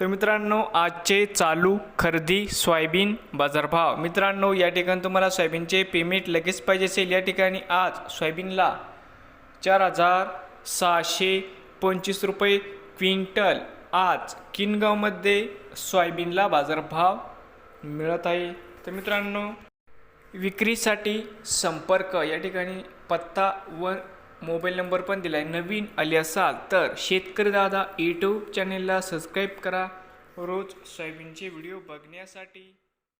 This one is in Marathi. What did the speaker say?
तर मित्रांनो आजचे चालू खरेदी सोयाबीन बाजारभाव. मित्रांनो या ठिकाणी तुम्हाला सोयाबीनचे पेमेंट लगेच पाहिजे असेल. या ठिकाणी आज सोयाबीनला चार हजार सहाशे पंचवीस रुपये क्विंटल आज किनगावमध्ये सोयाबीनला बाजारभाव मिळत आहे. तर मित्रांनो विक्रीसाठी संपर्क. या ठिकाणी पत्ता व मोबाईल नंबर पण दिला आहे नवीन आले असाल तर शेतकरी दादा यूट्यूब चॅनेलला सबस्क्राईब करा. रोज सोयाबीनचे व्हिडिओ बघण्यासाठी.